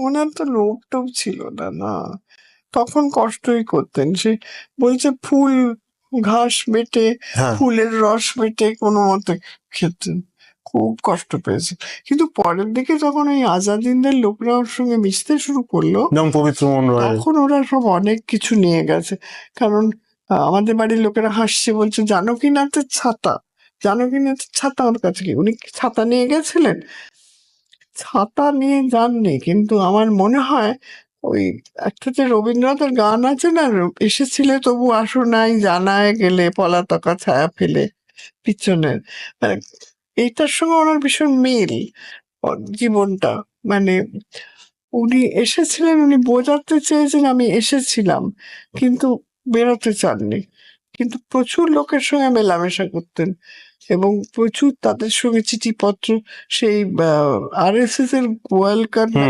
ওনার তো লোভ টোভ ছিল না না। তখন কষ্টই করতেন। সে বলছে ফুল ঘাস বেটে হ্যাঁ। ফুলের রস বেটে কোনো মতে খেতেন। খুব কষ্ট পেয়েছে। কিন্তু পরের দিকে যখন এই আজাদিনদের লোকরা ওর সঙ্গে মিশতে শুরু করল যেমন পবিত্র মন রায় তখন ওরা সব অনেক কিছু নিয়ে গেছে। কারণ আহ, আমাদের বাড়ির লোকেরা হাসছে বলছে জানকীনাথের ছাতা? জানকীনাথের ছাতা? ওর কাছে কি? উনি কি ছাতা নিয়ে গেছিলেন? ছাতা নিয়ে যাননি, কিন্তু আমার মনে হয় ওই একটা যে রবীন্দ্রনাথের গান আছে না, এসেছিলে তবু আসো নাই, জানায় গেলে পলাতকা ছায়া ফেলে পিছনের। মানে এইটার সঙ্গে ওনার ভীষণ মিল জীবনটা। মানে উনি এসেছিলেন, উনি বোঝাতে চেয়েছেন আমি এসেছিলাম, কিন্তু বেরোতে চাননি। কিন্তু প্রচুর লোকের সঙ্গে মেলামেশা করতেন এবং প্রচুর তাদের সঙ্গে চিঠিপত্র সেই আর এস এস এর গোয়ালকার না